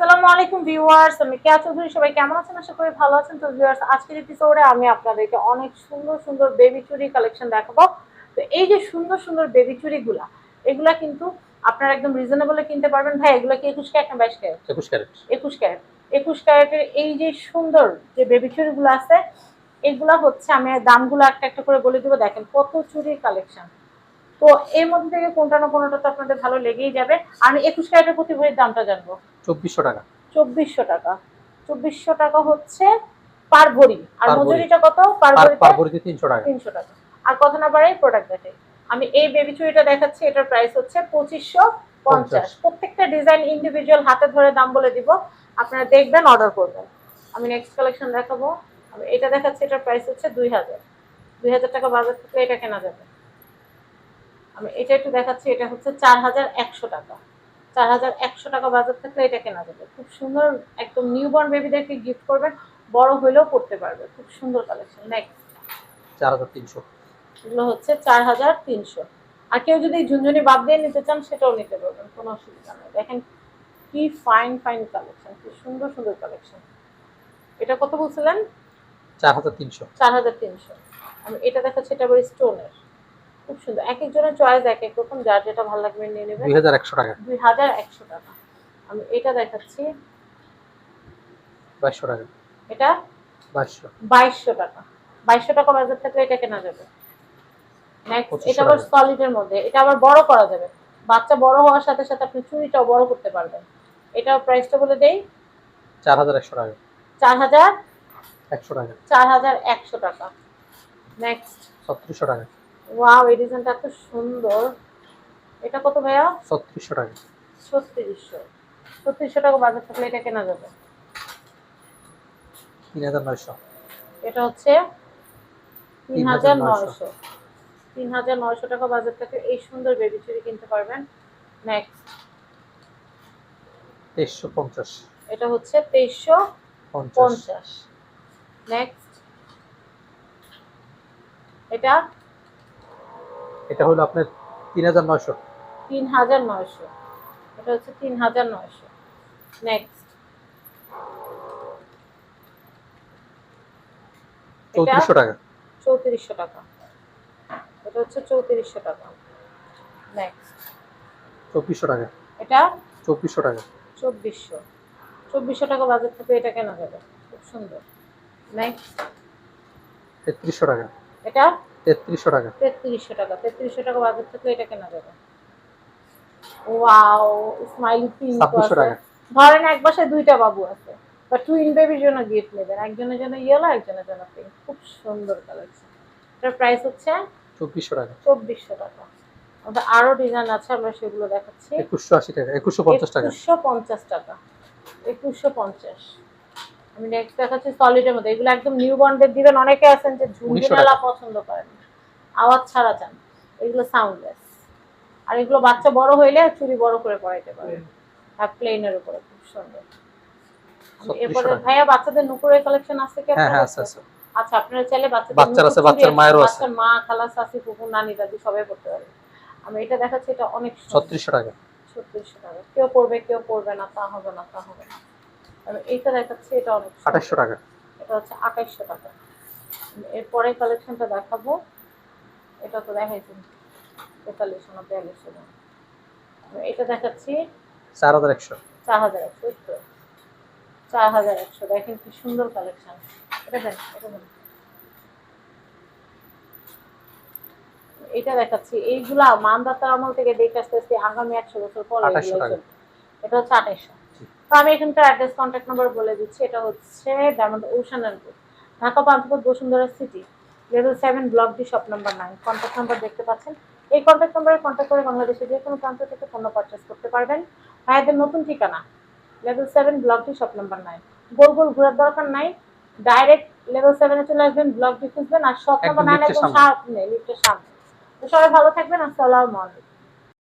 আসসালামু আলাইকুম ভিউয়ার্স আমি কেয়া চৌধুরী সবাই কেমন আছেন? আশা করি ভালো আছেন। তো ভিউয়ার্স আজকের এপিসোডে আমি আপনাদেরকে অনেক সুন্দর সুন্দর বেবি চুরি কালেকশন দেখাবো। তো এই যে সুন্দর সুন্দর বেবি চুরিগুলা এগুলা কিন্তু আপনারা একদম রিজনেবলে কিনতে পারবেন। ভাই এগুলা কি একুশ ক্যারেট না বাইশ ক্যারেট? একুশ ক্যারেট। একুশ ক্যারেট। একুশ ক্যারেটের এই যে সুন্দর যে বেবি চুড়িগুলো আছে এগুলা হচ্ছে আমি দামগুলো একটা একটা করে বলে দিব। দেখেন কত চুরির কালেকশন তো এর মধ্যে থেকে কোনটা না কোনটা তো আপনাদের ভালো লেগেই যাবে। আর একুশ ক্যারেটের প্রতি ভরির দামটা জানব। চব্বিশশো টাকা। চব্বিশশো টাকা। চব্বিশশো টাকা হচ্ছে পার ভরি আর মজুরিটা কত? পার পার ভরিতে তিনশো টাকা। তিনশো টাকা। আর কথা না বাড়াই প্রোডাক্ট দেখাই আমি এই বেবি চুড়িটা দেখাচ্ছি এটার প্রাইস হচ্ছে পঁচিশশো পঞ্চাশ। প্রত্যেকটা ডিজাইন ইন্ডিভিজুয়াল হাতে ধরে দাম বলে দিব। আপনারা দেখবেন অর্ডার করবেন। আমি নেক্সট কালেকশন দেখাবো। এটা দেখাচ্ছি এটার প্রাইস হচ্ছে দুই হাজার। দুই হাজার টাকা বাজার থেকে এটা কেনা যাবে। আমি এটা একটু দেখাচ্ছি এটা হচ্ছে চার হাজার একশো টাকা। চার হাজার একশো টাকা বাজার থাকলে এটা কেনা যাবে। খুব সুন্দর একদম নিউবর্ন বেবিদেরকে গিফট করবেন বড় হলেও পড়তে পারবে। খুব সুন্দর কালেকশন নেক্সট চার হাজার তিনশো। এগুলো হচ্ছে চার হাজার তিনশো। আর কেউ যদি ঝুনঝুনি বাদ দিয়ে নিতে চান সেটাও নিতে পারবেন কোনো অসুবিধা নেই। দেখেন কি ফাইন ফাইন কালেকশন কি সুন্দর সুন্দর কালেকশন এটা কত বলছিলেন? চার হাজার তিনশো। চার হাজার তিনশো। আমি এটা দেখাচ্ছি এটা আবার স্টোনের খুব সুন্দর। এক একজনের চয়েস এক এক রকম যার যেটা ভালো লাগবে নিয়ে নেবেন। দুই হাজার একশো টাকা। দুই হাজার একশো টাকা। আমি এটা দেখাচ্ছি। বাইশশো টাকা। এটা? বাইশশো। বাইশশো টাকা। বাইশশো টাকা বাজার থেকে এটা কেনা যাবে। নেক্সট এটা আবার সলিডের মধ্যে। এটা আবার বড় করা যাবে। বাচ্চা বড় হওয়ার সাথে সাথে আপনি চুরিটাও বড় করতে পারবেন। এটার প্রাইসটা বলে দেই। চার হাজার একশো টাকা। চার হাজার একশো টাকা। চার হাজার একশো টাকা। নেক্সট ছত্রিশশো টাকা। ওয়াও এই ডিজাইনটা এত সুন্দর। এটা কত ভাইয়া? ছত্রিশশো টাকা। ছত্রিশশো। ছত্রিশশো টাকা বাজার থাকলে এটা কেনা যাবে? তিন হাজার নয়শো। এটা হচ্ছে তিন হাজার 3,900 নয়শো। তিন হাজার নয়শো টাকা বাজার থেকে এই সুন্দর বেবি চুড়ি কিনতে পারবেন। নেক্সট তেইশশো পঞ্চাশ। এটা হচ্ছে তেইশশো পঞ্চাশ। নেক্সট এটা এটা হলো আপনার তিন হাজার নয়শো। তিন হাজার নয়শো। এটা হচ্ছে তিন হাজার নয়শো। নেক্সট চৌত্রিশশো টাকা। চৌত্রিশশো টাকা। এটা হচ্ছে চৌত্রিশশো টাকা। নেক্সট চব্বিশশো টাকা। এটা? চব্বিশশো টাকা। চব্বিশশো। চব্বিশশো টাকা বাজার থেকে এটা কেনা যাবে খুব সুন্দর। নেক্সট তেত্রিশশো টাকা। এটা? তেত্রিশশো টাকা। তেত্রিশশো টাকা তেত্রিশশো টাকা বাজার থেকে এটা কেনা যাবে। ওয়াও স্মাইলি পিঙ্ক ছাব্বিশশো টাকা। ধরেন এক বাসায় দুইটা বাবু আছে বা টুইন বেবির জন্য গিফট নেবেন। একজনের জন্য ইয়েলো একজনের জন্য পিঙ্ক খুব সুন্দর কালেকশন এটার প্রাইস হচ্ছে চব্বিশশো টাকা। চব্বিশশো টাকা। আমাদের আরও ডিজাইন আছে আমরা সেগুলো দেখাচ্ছি। একুশশো আশি টাকা একুশশো পঞ্চাশ টাকা। একুশশো পঞ্চাশ টাকা। একুশশো পঞ্চাশ। আমি নেক্সট দেখাচ্ছি সলিডের মধ্যে। এগুলো একদম নিউ বন্ডের দিবেন। অনেকে আছেন যে ঝুমকি 1900 মেলা পছন্দ করেন। আওয়াজ ছাড়া চান। এগুলো সাউন্ডলেস আর এগুলো বাচ্চা বড় হইলে চুরি বড় করে পড়াইতে পারে। আর প্লেনের উপরে খুব সুন্দর। 3600 এরপরে ভাইয়া বাচ্চাদের নুপুরের কালেকশন আছে কি হ্যাঁ হ্যাঁ? আছে আছে। আচ্ছা আপনারা চাইলে বাচ্চাদের বাচ্চার আছে, চুড়ি বাচ্চার মায়েরও আছে। বাচ্চার মা খালা শাশি কুকুর নানি দাদি সবাই পড়তে পারে। আমি এটা দেখাচ্ছি এটা অনেক সুন্দর। ছত্রিশশো টাকা। ছত্রিশশো টাকা। কেউ পড়বে কেউ পড়বে না তা হবে না তা হবে না। আমি এইটা দেখাচ্ছি এটা অনেক সুন্দর। আঠাশশো টাকা। এটা হচ্ছে আঠাইশশো টাকা। আমি এরপরে কালেকশনটা দেখাবো। এটা তো দেখাইছি তেতাল্লিশশো না বিয়াল্লিশশো এটা দেখাচ্ছি। চার হাজার একশো। চার হাজার একশো তো। চার হাজার একশো দেখেন কি সুন্দর কালেকশন এটা দেন এটা দেন। এটা দেখাচ্ছি। এইগুলা মানদাতার আমল থেকে দেখে আসতে আসতে আগামী একশো বছর পরে 2800 এগুলো টাকা। চলবে। এটা হচ্ছে আঠাইশশো তো আমি এখানকার অ্যাড্রেস কন্ট্যাক্ট নাম্বার বলে দিচ্ছি। এটা হচ্ছে diamond ocean Dhaka Panthapath Bashundhara city level seven block D shop number nine. Contact number দেখতে পাচ্ছেন। এই কন্ট্যাক্ট নাম্বারে কন্ট্যাক্ট করে বাংলাদেশের যে কোনো প্রান্ত থেকে পণ্য পারচেস করতে পারবেন। ভাইয়াদের নতুন ঠিকানা level seven block D shop number nine. গোল গোল ঘোরার দরকার নাই। ডাইরেক্ট লেভেল সেভেনে চলে আসবেন ব্লক ডি খুঁজবেন আর শপ নাম্বার নাইন একদম। সামনে লিফটের সামনে। তো সবাই ভালো থাকবেন আসসালামু আলাইকুম।